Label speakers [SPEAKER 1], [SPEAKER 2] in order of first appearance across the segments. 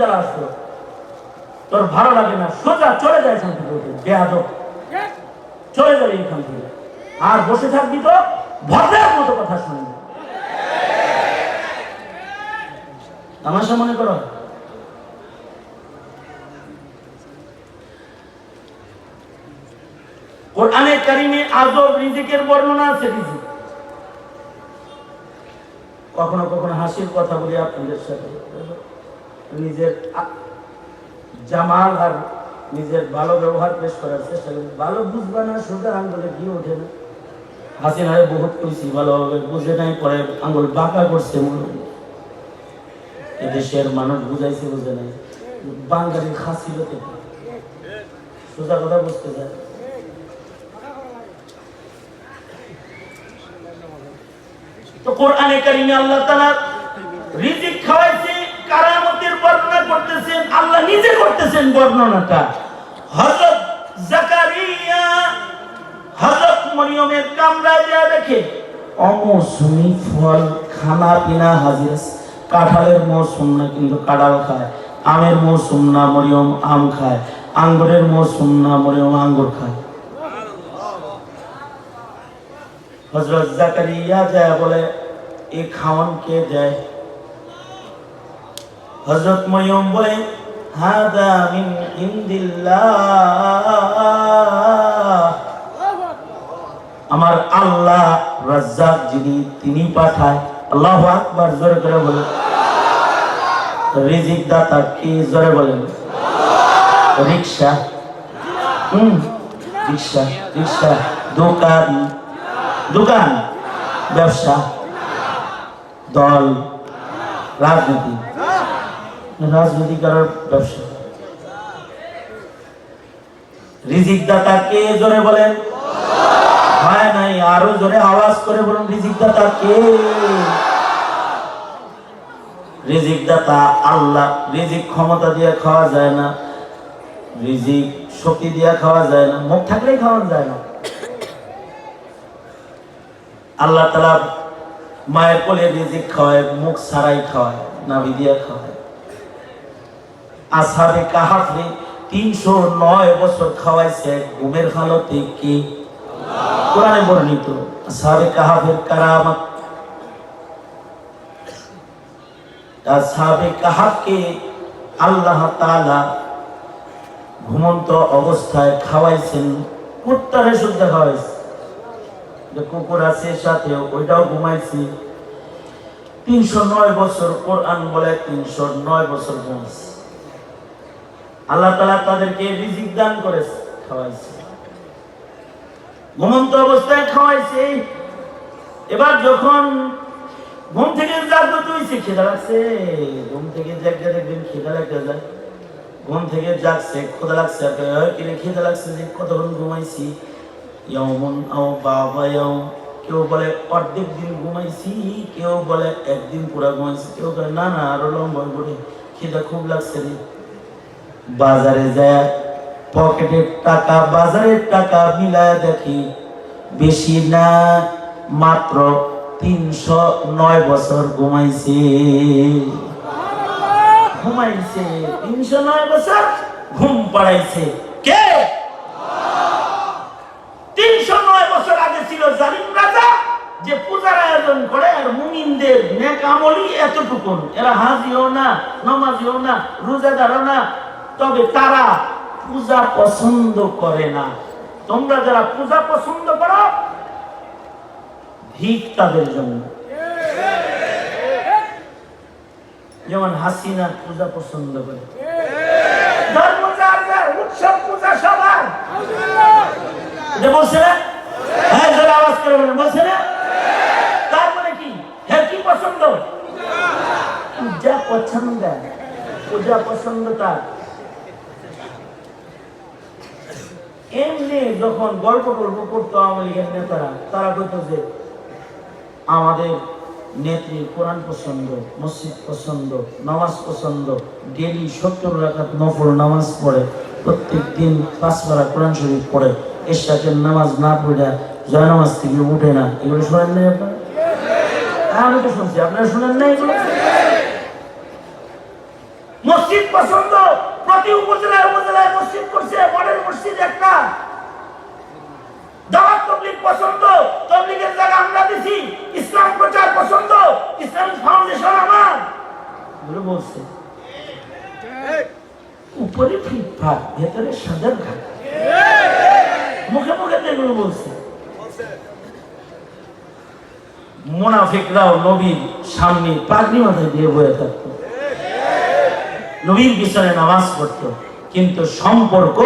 [SPEAKER 1] যারা আসলো। তোর ভালো লাগে না, সোজা চলে যায় এখান চলে যাবে এখান থেকে। আর বসে থাকবি তো ভদ্রের মতো কথা শুনবি। তামাশা মনে করো? কোরআনে কারিমে আজব রিজিকের বর্ণনা আছে রিজিক কখনো কখনো হাসির কথা বলি আপনাদের সাথে। নিজের জামাল আর নিজের ভালো ব্যবহার পেশ করার চেষ্টা করি ভালো বুঝবা না সোজা আঙ্গুলে গিয়ে ওঠে না। হাসিনারে বহুত কইছি ভালোভাবে বুঝে নাই, পরে আঙ্গুল বাঁকা করছে মনে এদেশের মানুষ বুঝাইছে, বুঝে নাই। বাঙালির হাসিল থেকে সোজা কথা বুঝতে যায় তো কোরআনে কারিমে আল্লাহ তাআলা রিজিক নিজে করতেছেন বর্ণনাটা। হযরত জাকারিয়া হযরত মরিয়মের কামরায় যা দেখে অমৌসুমি ফল খানা পিনা হাজির কাঁঠালের মৌসুম না কিন্তু কাঁঠাল খায়। আমের মৌসুম না মরিয়ম আম খায়। আঙ্গুরের মৌসুম না মরিয়ম আঙ্গুর খায়। হজরত জাকারিয়া যায় বলে, এ খাওয়ান কে দেয়? হজরত মরিয়ম বলে হাদা মিন ইন্দিল্লাহ। আমার আল্লাহ রাজ্জাক যিনি, তিনি পাঠায়। আল্লাহ আকবার, জোরে করে বলে রিজিক দাতা কি, জোরে বলেন। রিক্সা। হুম, রিক্সা রিক্সা। দোকান। দোকান। ব্যবসা। দল। রাজনীতি। রাজনীতি করার ব্যবসা। রিজিক দাতা কে জোরে বলেন? হয় নাই, আরও জোরে আওয়াজ করে বলুন রিজিক দাতা কে? রিজিক দাতা আল্লাহ, রিজিক ক্ষমতা দিয়ে খাওয়া যায় না, রিজিক শক্তি দিয়ে খাওয়া যায় না, মুখ থাকলেই খাওয়া যায় না। আল্লাহ তালা মায়ের কোলে রিজিক খাওয়ায়, মুখ ছাড়াই খাওয়ায়, নাভি দিয়ে খাওয়ায়। আসাবে কাহাফে তিনশো নয় বছর খাওয়াইছে ঘুমের হালতে কি? কোরআনে বর্ণিত আসাবে কাহাফের কারামত। আসাবে কাহাফকে আল্লাহ তাআলা ঘুমন্ত অবস্থায় খাওয়াইছেন, কুত্তারে শুদ্ধ খাওয়াইছে। যে কুকুর আছে সাথে ওইটাও ঘুমাইছি। তিনশো নয় বছর কোরআন বলে তিনশো নয় বছর ঘুমাইছে। আল্লাহ তালা তাদেরকে রিজিক দান করেছে খাওয়াইছে। ঘুমন্ত অবস্থায় খাওয়াইছে। এবার যখন ঘুম থেকে জাগ্রত হয়েছে খেদা লাগছে। ঘুম থেকে জাগতে দেখবেন খেদা লাগতে যায়। ঘুম থেকে জাগছে খোদা লাগছে আর কয়, "ওই কিরে খিদে লাগছে যে কতক্ষণ ঘুমাইছি? ইয়মন আও বাবা ইয়ম কেউ বলে অর্ধেক দিন ঘুমাইছি। কেউ বলে একদিন পুরা ঘুমাইছি। কেউ বলে না না আরও লম্বা করে খিদে খুব লাগছে রে। বাজারে যায় পকেটের টাকা বাজারের টাকা মিলায় দেখি, বেশি না, মাত্র তিনশো নয় বছর ঘুমাইছে। ঘুমাইছে, তিনশো নয় বছর ঘুম পাড়াইছে। কে? তিনশো নয় বছর আগে ছিল জালিম রাজা, যে পূজার আয়োজন করে আর মুমিনদের নেক আমলই এতটুকুন। এরা হাজিও না, নমাজিও না, রোজাদারও না তবে তারা পূজা পছন্দ করে না। তোমরা যারা পূজা পছন্দ করো, ভিক তাদের জন্য। যেমন হাসিনা পূজা পছন্দ করে। উৎসব পূজা সবার। হ্যাঁ তার মানে কি? হ্যাঁ কি পছন্দ? পূজা পছন্দ। পূজা পছন্দ তার। এমনি যখন গল্প গল্প করতো আওয়ামী লীগের নেতারা তারা কইতো যে আমাদের নেত্রী কোরআন পছন্দ মসজিদ পছন্দ নামাজ পছন্দ ডেলি সত্তর রাখাত নফল নামাজ পড়ে প্রত্যেক দিন পাঁচ পারা কোরআন শরীফ পড়ে এর সাথে নামাজ না পড়ে জয় নামাজ থেকে উঠে না। এগুলো শোনেন নাই আপনারা? হ্যাঁ, আমি তো শুনছি। আপনারা শুনেন না এগুলো? মসজিদ পছন্দ! প্রতি উপজেলায় উপজেলায় মসজিদ করছে, মডেল মসজিদ একটা। দাওয়াত পছন্দ জায়গা আমরা দিছি, ইসলাম প্রচার পছন্দ ফাউন্ডেশন আমার। এগুলো বলছে, উপরে ফিটফাট, ভেতরে সাদের ঘাট। মুখে মুখে এগুলো বলছে। মোনাফিকরাও নবীর সামনে পাগড়ি মাথায় দিয়ে বয়ে থাকতো। নবীর পিছনে নামাজ পড়তো, কিন্তু সম্পর্ক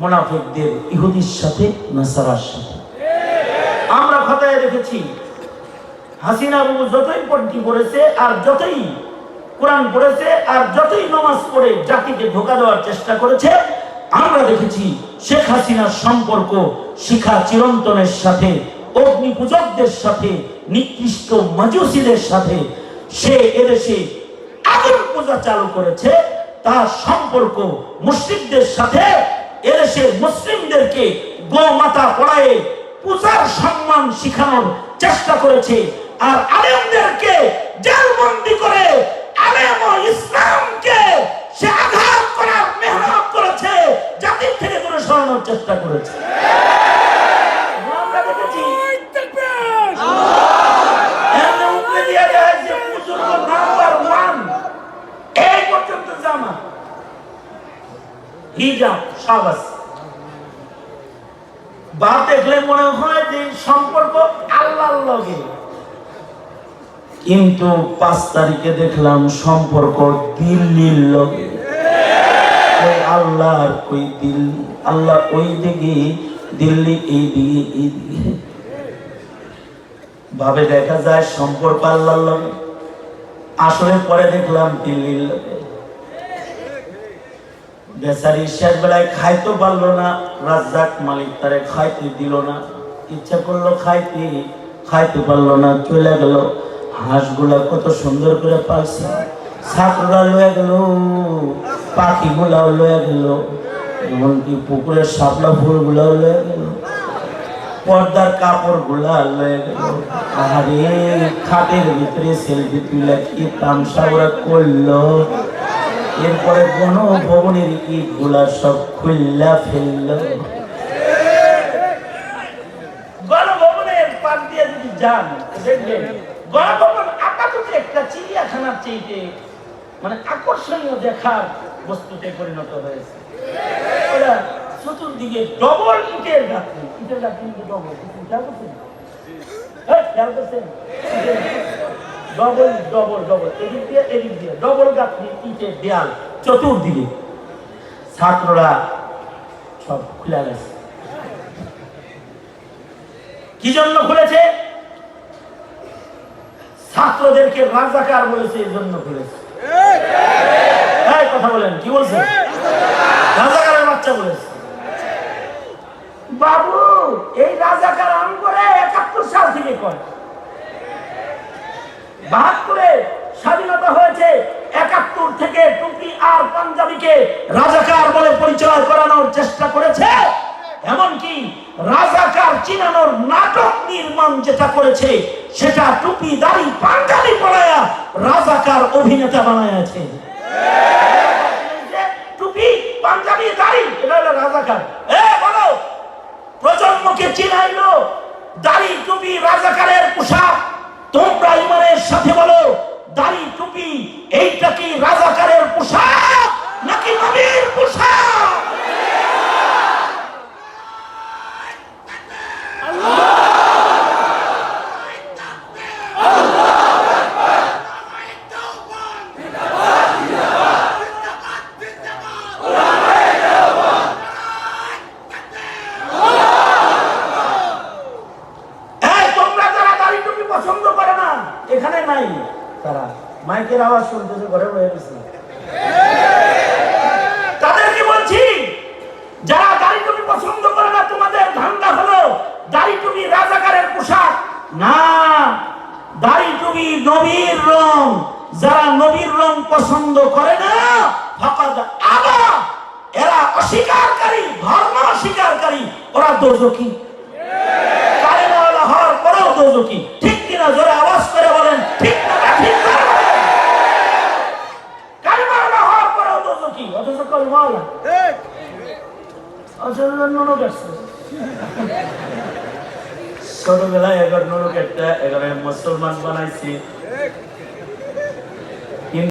[SPEAKER 1] মোনাফিকদের ইহুদির সাথে, নাসারার সাথে। আমরা খাতায় দেখেছি হাসিনা বাবু যতই পন্থী করেছে আর যতই কোরআন পড়েছে আর যতই নামাজ পড়ে জাতিকে ধোকা দেওয়ার চেষ্টা করেছে, আমরা দেখেছি শেখ হাসিনার সম্পর্ক শিখা চিরন্তনের সাথে অগ্নি পূজকদের সাথে, নিকৃষ্ট মাজুসিদের সাথে। সে এদেশে পূজা চালু করেছে, তার সম্পর্ক মুসলিমদের সাথে এদেশের মুসলিমদেরকে গোমাতা পড়ায় পূজার সম্মান শিখানোর চেষ্টা করেছে। আর আলেমদেরকে জেলবন্দি করে আলেম ও ইসলামকে সে আঘাত করার মেহনত করেছে, জাতির থেকে দূরে সরানোর চেষ্টা করেছে। আমরা দেখেছি এমনি উপরে দিয়ে দেয়া হয়েছে বুজুর্গ নাম্বার ওয়ান এই পর্যন্ত জামা হিজাব সব বা দেখলে মনে হয় যে সম্পর্ক আল্লাহর লগে। কিন্তু পাঁচ তারিখে দেখলাম সম্পর্ক দিল্লির লগে। আল্লাহ ওই দিল্লি আল্লাহ ওই দিকে, দিল্লি এই দিকে এই দিকে। ভাবে দেখা যায় সম্পর্ক আল্লাহর লগে। আসলে পরে দেখলাম দিল্লির লগে। বেচারি শেষ বেলায় খাইতে পারল না, রাজ্জাক মালিক তারে খাইতে দিল না। ইচ্ছা করল খাইতে খাইতে পারল না, চলে গেল। হাঁসগুলা কত সুন্দর করে পালছে। ছাত্ররা লয়ে গেল, পাখিগুলাও লয়ে গেল, এমনকি পুকুরের শাপলা ফুলগুলাও লয়ে গেল। পর্দার কাপড়গুলা লয়ে গেল। আরে খাটের ভিতরে সেলফি তুলে কি তামসা ওরা করল? এরপরে কোন ভবনের ইটগুলা সব খুল্লা ফেলল দিয়ে যদি যান একটা চিড়িয়াখানার মানে আকর্ষণীয় দেখার বস্তুতে পরিণত হয়েছে। চতুর্দিকে ডবল ডবল খেয়াল ডবল ডবল ডবল, এদিক দিয়ে এদিক দিয়ে, ডবল গাঁথনি, ইটের দেয়াল, চতুর্দিকে। ছাত্ররা সব খুলে গেছে। কি জন্য খুলেছে? ছাত্রদেরকে রাজাকার বলেছে, এই জন্য খুলেছে। এই কথা বলেন, কি বলছে? রাজাকারের বাচ্চা বলেছে। বাবু, এই রাজাকার আমি করে একাত্তর সাল থেকে কয়? বাহাত্তরে স্বাধীনতা হয়েছে, একাত্তর থেকে টুপি আর পাঞ্জাবিকে রাজাকার বলে পরিচয় করানোর চেষ্টা করেছে। এমনকি রাজাকার চিনানোর নাটক নির্মাণ যেটা করেছে, সেটা টুপি, দাড়ি, পাঞ্জাবি পড়ায়া রাজাকার অভিনেতা বানায়াছে। টুপি, পাঞ্জাবি, দাড়ি, এটা হলো রাজাকার। এ, বলো, প্রজন্মকে চিনাইলো, দাড়ি, টুপি, রাজাকারের পোশাক তোমরা ইমানের সাথে বলো দাড়ি টুপি এইটা কি রাজাকারের পোশাক নাকি নবীর পোশাক এই তোমরা যারা দাড়ি টুপি পছন্দ করে না এখানে নাই তারা মাইকের আওয়াজ শুনতেছে, ঘরে বয়ে গেছে। তাদেরকে বলছি, যারা দাড়ি টুপি পছন্দ করে না, তোমাদের ধান্দা হলো দাড়ি টুপি রাজাকারের পোশাক, না, দাড়ি টুপি নবীর রং। যারা নবীর রং পছন্দ করে না, ফাকাদ আবা। এরা অস্বীকারী, ধর্ম অস্বীকারী, ওরা দোজকি কালেমাওয়ালা হওয়ার পরেও দোজকি ঠিক কিনা জোরে আওয়াজ করে বলেন ঠিক না ঠিক না কালেমাওয়ালা কলমালা ছোটবেলায় এগারো নুনো একটা এগারো মুসলমান বানাইছি।